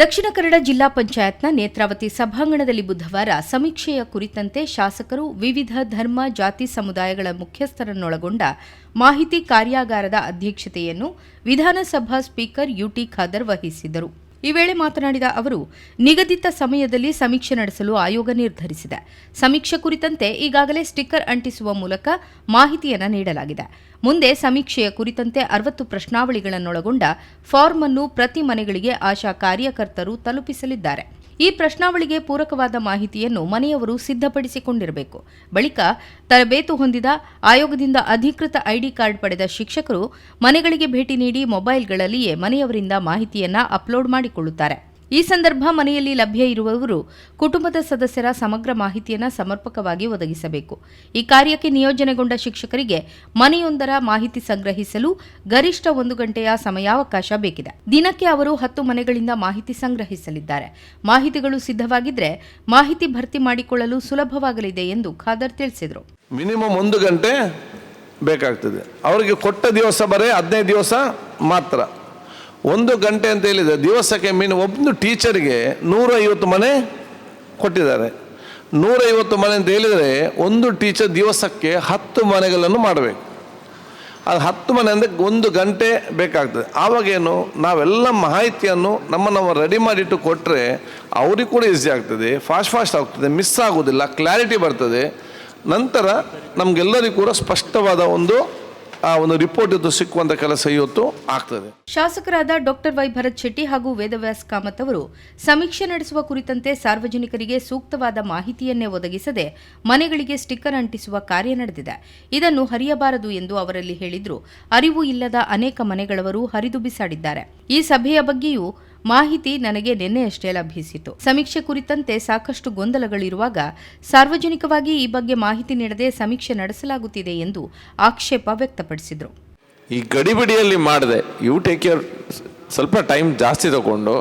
ದಕ್ಷಿಣ ಕನ್ನಡ ಜಿಲ್ಲಾ ಪಂಚಾಯತ್ನ ನೇತ್ರಾವತಿ ಸಭಾಂಗಣದಲ್ಲಿ ಬುಧವಾರ ಸಮೀಕ್ಷೆಯ ಕುರಿತಂತೆ ಶಾಸಕರು ವಿವಿಧ ಧರ್ಮ ಜಾತಿ ಸಮುದಾಯಗಳ ಮುಖ್ಯಸ್ಥರನ್ನೊಳಗೊಂಡ ಮಾಹಿತಿ ಕಾರ್ಯಾಗಾರದ ಅಧ್ಯಕ್ಷತೆಯನ್ನು ವಿಧಾನಸಭಾ ಸ್ಪೀಕರ್ ಯುಟಿ ಖಾದರ್ ವಹಿಸಿದರು ಈ ವೇಳೆ ಮಾತನಾಡಿದ ಅವರು ನಿಗದಿತ ಸಮಯದಲ್ಲಿ ಸಮೀಕ್ಷೆ ನಡೆಸಲು ಆಯೋಗ ನಿರ್ಧರಿಸಿದೆ ಸಮೀಕ್ಷೆ ಕುರಿತಂತೆ ಈಗಾಗಲೇ ಸ್ಟಿಕ್ಕರ್ ಅಂಟಿಸುವ ಮೂಲಕ ಮಾಹಿತಿಯನ್ನು ನೀಡಲಾಗಿದೆ ಮುಂದೆ ಸಮೀಕ್ಷೆಯ ಕುರಿತಂತೆ ಅರವತ್ತು ಪ್ರಶ್ನಾವಳಿಗಳನ್ನೊಳಗೊಂಡ ಫಾರ್ಮ್ ಅನ್ನು ಪ್ರತಿ ಮನೆಗಳಿಗೆ ಆಶಾ ಕಾರ್ಯಕರ್ತರು ತಲುಪಿಸಲಿದ್ದಾರೆ ಈ ಪ್ರಶ್ನಾವಳಿಗೆ ಪೂರಕವಾದ ಮಾಹಿತಿಯನ್ನು ಮನೆಯವರು ಸಿದ್ಧಪಡಿಸಿಕೊಂಡಿರಬೇಕು ಬಳಿಕ ತರಬೇತು ಹೊಂದಿದ ಆಯೋಗದಿಂದ ಅಧಿಕೃತ ಐಡಿ ಕಾರ್ಡ್ ಪಡೆದ ಶಿಕ್ಷಕರು ಮನೆಗಳಿಗೆ ಭೇಟಿ ನೀಡಿ ಮೊಬೈಲ್ಗಳಲ್ಲಿಯೇ ಮನೆಯವರಿಂದ ಮಾಹಿತಿಯನ್ನು ಅಪ್ಲೋಡ್ ಮಾಡಿಕೊಳ್ಳುತ್ತಾರೆ ಈ ಸಂದರ್ಭ ಮನೆಯಲ್ಲಿ ಲಭ್ಯ ಇರುವವರು ಕುಟುಂಬದ ಸದಸ್ಯರ ಸಮಗ್ರ ಮಾಹಿತಿಯನ್ನು ಸಮರ್ಪಕವಾಗಿ ಒದಗಿಸಬೇಕು ಈ ಕಾರ್ಯಕ್ಕೆ ನಿಯೋಜನೆಗೊಂಡ ಶಿಕ್ಷಕರಿಗೆ ಮನೆಯೊಂದರ ಮಾಹಿತಿ ಸಂಗ್ರಹಿಸಲು ಗರಿಷ್ಠ ಒಂದು ಗಂಟೆಯ ಸಮಯಾವಕಾಶ ಬೇಕಿದೆ ದಿನಕ್ಕೆ ಅವರು ಹತ್ತು ಮನೆಗಳಿಂದ ಮಾಹಿತಿ ಸಂಗ್ರಹಿಸಲಿದ್ದಾರೆ ಮಾಹಿತಿಗಳು ಸಿದ್ಧವಾಗಿದ್ರೆ ಮಾಹಿತಿ ಭರ್ತಿ ಮಾಡಿಕೊಳ್ಳಲು ಸುಲಭವಾಗಲಿದೆ ಎಂದು ಖಾದರ್ ತಿಳಿಸಿದರು ಮಿನಿಮಮ್ ಒಂದು ಗಂಟೆ ಬೇಕಾಗ್ತದೆ ಅವರಿಗೆ ಕೊಟ್ಟ ದಿವಸ ಬರೇ ಹದಿನೈದು ದಿವಸ ಮಾತ್ರ ಒಂದು ಗಂಟೆ ಅಂತ ಹೇಳಿದರೆ ದಿವಸಕ್ಕೆ ಮೀನು ಒಂದು ಟೀಚರಿಗೆ ನೂರೈವತ್ತು ಮನೆ ಕೊಟ್ಟಿದ್ದಾರೆ ನೂರೈವತ್ತು ಮನೆ ಅಂತ ಹೇಳಿದರೆ ಒಂದು ಟೀಚರ್ ದಿವಸಕ್ಕೆ ಹತ್ತು ಮನೆಗಳನ್ನು ಮಾಡಬೇಕು ಅದು ಹತ್ತು ಮನೆ ಅಂದರೆ ಒಂದು ಗಂಟೆ ಬೇಕಾಗ್ತದೆ ಆವಾಗೇನು ನಾವೆಲ್ಲ ಮಾಹಿತಿಯನ್ನು ನಮ್ಮ ರೆಡಿ ಮಾಡಿಟ್ಟು ಕೊಟ್ಟರೆ ಅವ್ರಿಗೆ ಕೂಡ ಈಸಿ ಆಗ್ತದೆ ಫಾಸ್ಟ್ ಫಾಸ್ಟ್ ಆಗ್ತದೆ ಮಿಸ್ ಆಗೋದಿಲ್ಲ ಕ್ಲಾರಿಟಿ ಬರ್ತದೆ ನಂತರ ನಮಗೆಲ್ಲರಿಗೂ ಕೂಡ ಸ್ಪಷ್ಟವಾದ ಒಂದು ಆ ಒಂದು ರಿಪೋರ್ಟ್ ಇದ್ದು ಸಿಕ್ಕುವಂತ ಕೆಲಸ ಇವತ್ತು ಆಗ್ತದೆ ಶಾಸಕರಾದ ಡಾಕ್ಟರ್ ವೈ ಭರತ್ ಶೆಟ್ಟಿ ಹಾಗೂ ವೇದವ್ಯಾಸ್ ಕಾಮತ್ ಅವರು ಸಮೀಕ್ಷೆ ನಡೆಸುವ ಕುರಿತಂತೆ ಸಾರ್ವಜನಿಕರಿಗೆ ಸೂಕ್ತವಾದ ಮಾಹಿತಿಯನ್ನೇ ಒದಗಿಸದೆ ಮನೆಗಳಿಗೆ ಸ್ಟಿಕ್ಕರ್ ಅಂಟಿಸುವ ಕಾರ್ಯ ನಡೆದಿದೆ ಇದನ್ನು ಹರಿಯಬಾರದು ಎಂದು ಅವರಲ್ಲಿ ಹೇಳಿದ್ರು ಅರಿವು ಇಲ್ಲದ ಅನೇಕ ಮನೆಗಳವರು ಹರಿದು ಬಿಸಾಡಿದ್ದಾರೆ ಈ ಸಭೆಯ ಬಗ್ಗೆಯೂ ಮಾಹಿತಿ ನನಗೆ ನಿನ್ನೆಯಷ್ಟೇ ಲಭಿಸಿತು ಸಮೀಕ್ಷೆ ಕುರಿತಂತೆ ಸಾಕಷ್ಟು ಗೊಂದಲಗಳಿರುವಾಗ ಸಾರ್ವಜನಿಕವಾಗಿ ಈ ಬಗ್ಗೆ ಮಾಹಿತಿ ನೀಡದೆ ಸಮೀಕ್ಷೆ ನಡೆಸಲಾಗುತ್ತಿದೆ ಎಂದು ಆಕ್ಷೇಪ ವ್ಯಕ್ತಪಡಿಸಿದರು ಈ ಗಡಿಬಿಡಿಯಲ್ಲಿ ಮಾಡಿದೆ ಯು ಟೇಕ್ ಕೇರ್ ಸ್ವಲ್ಪ ಟೈಮ್ ಜಾಸ್ತಿ ತಗೊಂಡು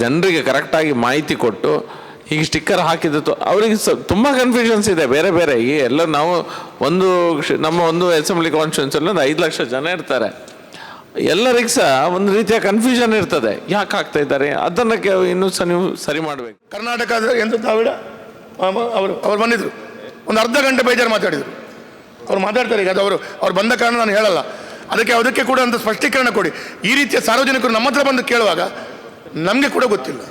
ಜನರಿಗೆ ಕರೆಕ್ಟಾಗಿ ಮಾಹಿತಿ ಕೊಟ್ಟು ಈಗ ಸ್ಟಿಕ್ಕರ್ ಹಾಕಿದ್ದು ಅವರಿಗೆ ಸ್ವಲ್ಪ ತುಂಬ ಕನ್ಫ್ಯೂಷನ್ಸ್ ಇದೆ ಬೇರೆ ಬೇರೆ ಈ ಎಲ್ಲ ನಾವು ಒಂದು ನಮ್ಮ ಒಂದು ಅಸೆಂಬ್ಲಿ ಕಾನ್ಸ್ಟಿಟ್ಯೂನ್ಸಲ್ಲಿ ಒಂದು ಐದು ಲಕ್ಷ ಜನ ಇರ್ತಾರೆ ಎಲ್ಲರಿಗೂ ಸಹ ಒಂದು ರೀತಿಯ ಕನ್ಫ್ಯೂಷನ್ ಇರ್ತದೆ ಯಾಕೆ ಆಗ್ತಾ ಇದ್ದಾರೆ ಅದನ್ನು ಇನ್ನೂ ಸಹ ನೀವು ಸರಿ ಮಾಡಬೇಕು ಕರ್ನಾಟಕ ಎಂದು ತಾವಿಡ ಅವರು ಅವ್ರು ಬಂದಿದ್ರು ಒಂದು ಅರ್ಧ ಗಂಟೆ ಬೇಜಾರು ಮಾತಾಡಿದರು ಅವ್ರು ಮಾತಾಡ್ತಾರೆ ಈಗ ಅದು ಅವರು ಅವ್ರು ಬಂದ ಕಾರಣ ನಾನು ಹೇಳಲ್ಲ ಅದಕ್ಕೆ ಅದಕ್ಕೆ ಕೂಡ ಅಂತ ಸ್ಪಷ್ಟೀಕರಣ ಕೊಡಿ ಈ ರೀತಿಯ ಸಾರ್ವಜನಿಕರು ನಮ್ಮ ಹತ್ರ ಬಂದು ಕೇಳುವಾಗ ನಮಗೆ ಕೂಡ ಗೊತ್ತಿಲ್ಲ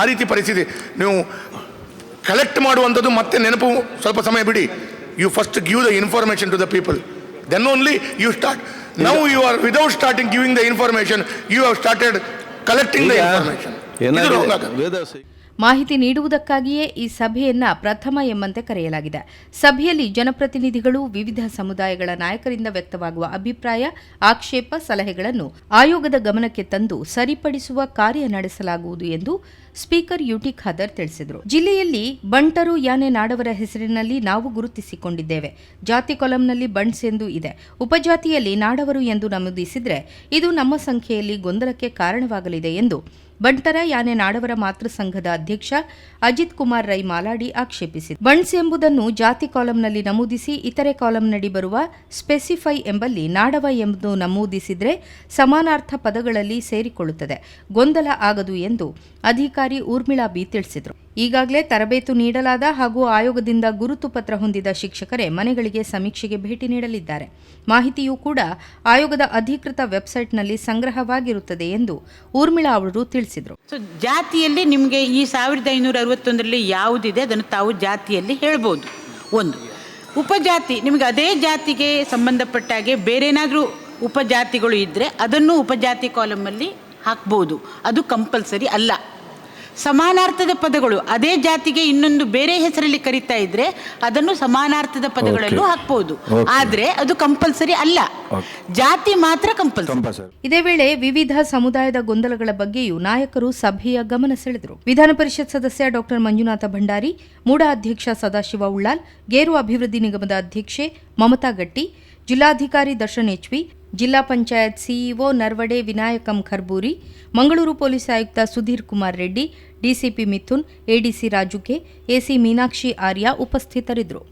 ಆ ರೀತಿ ಪರಿಸ್ಥಿತಿ ನೀವು ಕಲೆಕ್ಟ್ ಮಾಡುವಂಥದ್ದು ಮತ್ತೆ ನೆನಪು ಸ್ವಲ್ಪ ಸಮಯ ಬಿಡಿ you first give the information to the people Then only you start. Now you are, without starting giving the information, you have started collecting the information. ಮಾಹಿತಿ ನೀಡುವುದಕ್ಕಾಗಿಯೇ ಈ ಸಭೆಯನ್ನ ಪ್ರಥಮ ಎಂಬಂತೆ ಕರೆಯಲಾಗಿದೆ ಸಭೆಯಲ್ಲಿ ಜನಪ್ರತಿನಿಧಿಗಳು ವಿವಿಧ ಸಮುದಾಯಗಳ ನಾಯಕರಿಂದ ವ್ಯಕ್ತವಾಗುವ ಅಭಿಪ್ರಾಯ ಆಕ್ಷೇಪ ಸಲಹೆಗಳನ್ನು ಆಯೋಗದ ಗಮನಕ್ಕೆ ತಂದು ಸರಿಪಡಿಸುವ ಕಾರ್ಯ ನಡೆಸಲಾಗುವುದು ಎಂದು ಸ್ಪೀಕರ್ ಯುಟಿ ಖಾದರ್ ತಿಳಿಸಿದರು ಜಿಲ್ಲೆಯಲ್ಲಿ ಬಂಟರು ಯಾನೆ ನಾಡವರ ಹೆಸರಿನಲ್ಲಿ ನಾವು ಗುರುತಿಸಿಕೊಂಡಿದ್ದೇವೆ ಜಾತಿ ಕೊಲಂನಲ್ಲಿ ಬಂಟ್ಸ್ ಎಂದು ಇದೆ ಉಪಜಾತಿಯಲ್ಲಿ ನಾಡವರು ಎಂದು ನಮೂದಿಸಿದರೆ ಇದು ನಮ್ಮ ಸಂಖ್ಯೆಯಲ್ಲಿ ಗೊಂದಲಕ್ಕೆ ಕಾರಣವಾಗಲಿದೆ ಎಂದು ಬಂಟರ ಯಾನೆ ನಾಡವರ ಮಾತೃ ಸಂಘದ ಅಧ್ಯಕ್ಷ ಅಜಿತ್ ಕುಮಾರ್ ರೈ ಮಾಲಾಡಿ ಆಕ್ಷೇಪಿಸಿದರು ಬಣ್ಸ್ ಎಂಬುದನ್ನು ಜಾತಿ ಕಾಲಂನಲ್ಲಿ ನಮೂದಿಸಿ ಇತರೆ ಕಾಲಂನಡಿ ಬರುವ ಸ್ಪೆಸಿಫೈ ಎಂಬಲ್ಲಿ ನಾಡವ ಎಂಬುದು ನಮೂದಿಸಿದರೆ ಸಮಾನಾರ್ಥ ಪದಗಳಲ್ಲಿ ಸೇರಿಕೊಳ್ಳುತ್ತದೆ ಗೊಂದಲ ಆಗದು ಎಂದು ಅಧಿಕಾರಿ ಊರ್ಮಿಳಾ ಬಿ ತಿಳಿಸಿದರು ಈಗಾಗಲೇ ತರಬೇತು ನೀಡಲಾದ ಹಾಗೂ ಆಯೋಗದಿಂದ ಗುರುತು ಪತ್ರ ಹೊಂದಿದ ಶಿಕ್ಷಕರೇ ಮನೆಗಳಿಗೆ ಸಮೀಕ್ಷೆಗೆ ಭೇಟಿ ನೀಡಲಿದ್ದಾರೆ ಮಾಹಿತಿಯೂ ಕೂಡ ಆಯೋಗದ ಅಧಿಕೃತ ವೆಬ್ಸೈಟ್ನಲ್ಲಿ ಸಂಗ್ರಹವಾಗಿರುತ್ತದೆ ಎಂದು ಊರ್ಮಿಳಾ ಅವರು ತಿಳಿಸಿದರು ಸೊ ಜಾತಿಯಲ್ಲಿ ನಿಮಗೆ ಈ ಸಾವಿರದ ಐನೂರ ಅರವತ್ತೊಂದರಲ್ಲಿ ಯಾವುದಿದೆ ಅದನ್ನು ತಾವು ಜಾತಿಯಲ್ಲಿ ಹೇಳ್ಬೋದು ಒಂದು ಉಪಜಾತಿ ನಿಮಗೆ ಅದೇ ಜಾತಿಗೆ ಸಂಬಂಧಪಟ್ಟಾಗೆ ಬೇರೆನಾದರೂ ಉಪಜಾತಿಗಳು ಇದ್ದರೆ ಅದನ್ನು ಉಪಜಾತಿ ಕಾಲಮಲ್ಲಿ ಹಾಕ್ಬೋದು ಅದು ಕಂಪಲ್ಸರಿ ಅಲ್ಲ ಸಮಾನಾರ್ಥದ ಪದಗಳು ಅದೇ ಜಾತಿಗೆ ಇನ್ನೊಂದು ಬೇರೆ ಹೆಸರಲ್ಲಿ ಕರಿತಾ ಇದ್ರೆ ಅದನ್ನು ಸಮಾನಾರ್ಥದ ಪದಗಳಲ್ಲೂ ಹಾಕಬಹುದು ಆದ್ರೆ ಅದು ಕಂಪಲ್ಸರಿ ಅಲ್ಲ ಜಾತಿ ಮಾತ್ರ ಕಂಪಲ್ಸರಿ ಇದೇ ವೇಳೆ ವಿವಿಧ ಸಮುದಾಯದ ಗೊಂದಲಗಳ ಬಗ್ಗೆಯೂ ನಾಯಕರು ಸಭೆಯ ಗಮನ ಸೆಳೆದರು ವಿಧಾನ ಪರಿಷತ್ ಸದಸ್ಯ ಡಾಕ್ಟರ್ ಮಂಜುನಾಥ ಭಂಡಾರಿ ಮೂಡ ಅಧ್ಯಕ್ಷ ಸದಾಶಿವ ಉಳ್ಳಾಲ್ ಗೇರು ಅಭಿವೃದ್ಧಿ ನಿಗಮದ ಅಧ್ಯಕ್ಷೆ ಮಮತಾ ಗಟ್ಟಿ ಜಿಲ್ಲಾಧಿಕಾರಿ ದರ್ಶನ್ ಎಚ್ಪಿ ಜಿಲ್ಲಾ ಪಂಚಾಯತ್ ಸಿಇಒ ನರ್ವಡೆ ವಿನಾಯಕಂ ಖರ್ಬೂರಿ ಮಂಗಳೂರು ಪೊಲೀಸ್ ಆಯುಕ್ತ Sudhir Kumar Reddy DCP Mithun ADC Raju K AC Meenakshi Arya ಉಪಸ್ಥಿತರಿದ್ದರು